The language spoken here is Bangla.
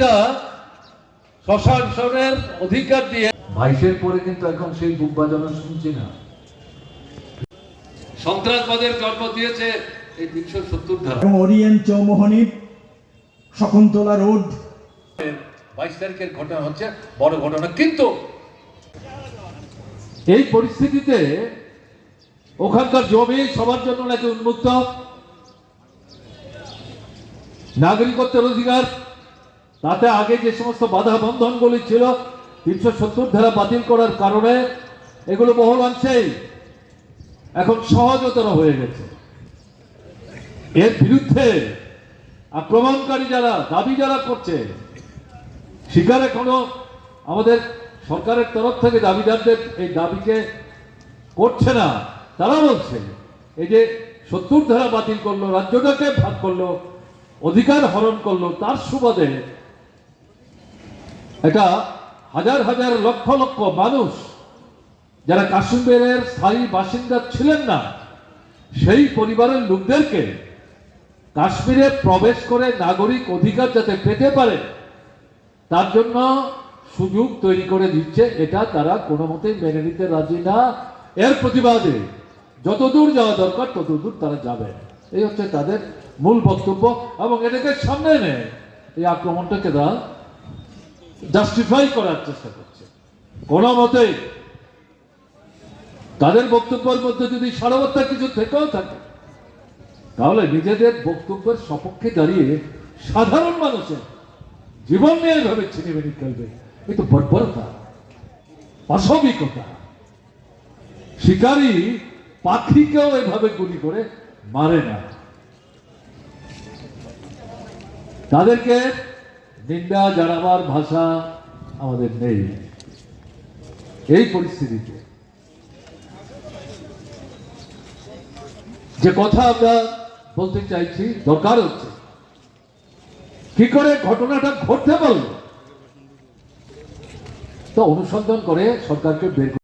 একটা প্রশাসনের অধিকার দিয়ে বাইশের পরে কিন্তু এখন সেই বুক বাজানো শুনছি না। সন্ত্রাসবাদের জন্ম দিয়েছে এই তিনশো সত্তর ধারা। ওরিয়েন্ট চৌমোহনী শকুন্তলা রোড। বাইশ তারিখের ঘটনা হচ্ছে বড় ঘটনা কিন্তু এই পরিস্থিতিতে ওখানকার জমি সবার জন্য নাকি উন্মুক্ত? নাগরিকত্বের অধিকার? তাতে আগে যে সমস্ত বাধা বন্ধনগুলি ছিল, তিনশো সত্তর ধারা বাতিল করার কারণে এগুলো বহুল অংশেই এখন সহজতর হয়ে গেছে। এর বিরুদ্ধে আক্রমণকারী যারা, দাবি যারা করছে স্বীকার এখনও আমাদের সরকারের তরফ থেকে দাবিদারদের এই দাবিকে করছে না, তারা বলছে, এই যে সত্তর ধারা বাতিল করল, রাজ্যটাকে ভাগ করল, অধিকার হরণ করল, তার সুবাদে এটা হাজার হাজার লক্ষ লক্ষ মানুষ যারা কাশ্মীরের স্থায়ী বাসিন্দা ছিলেন না, সেই পরিবারের লোকদেরকে কাশ্মীরে প্রবেশ করে নাগরিক অধিকার যাতে পেতে পারে, তার জন্য সুযোগ তৈরি করে দিচ্ছে। এটা তারা কোনো মতেই মেনে নিতে রাজি না। এর প্রতিবাদে যতদূর যাওয়া দরকার, ততদূর তারা যাবে। এই হচ্ছে তাদের মূল বক্তব্য এবং এটাকে সামনে এনে এই আক্রমণটাকে তারা জাস্টিফাই করার চেষ্টা করছে। কোনো মতেই তাদের বক্তব্যের মধ্যে যদি সারবত্তা কিছু থেকেও থাকে, তাহলে নিজেদের বক্তব্যের সপক্ষে দাঁড়িয়ে সাধারণ মানুষের জীবন নিয়ে এভাবে ছিনিমিনি খেলবে, এ তো বর্বরতা অসবিকতা শিকারী পাখিকেও এভাবে গুলি করে মারে না। তাদেরকে নিন্দা জানাবার ভাষা আমাদের নেই। এই পরিস্থিতিতে যে কথা আমরা বলতে চাইছি, দরকার হচ্ছে। কি করে ঘটনাটা ঘটতে পারল? তো অনুসন্ধান করে সরকারকে বের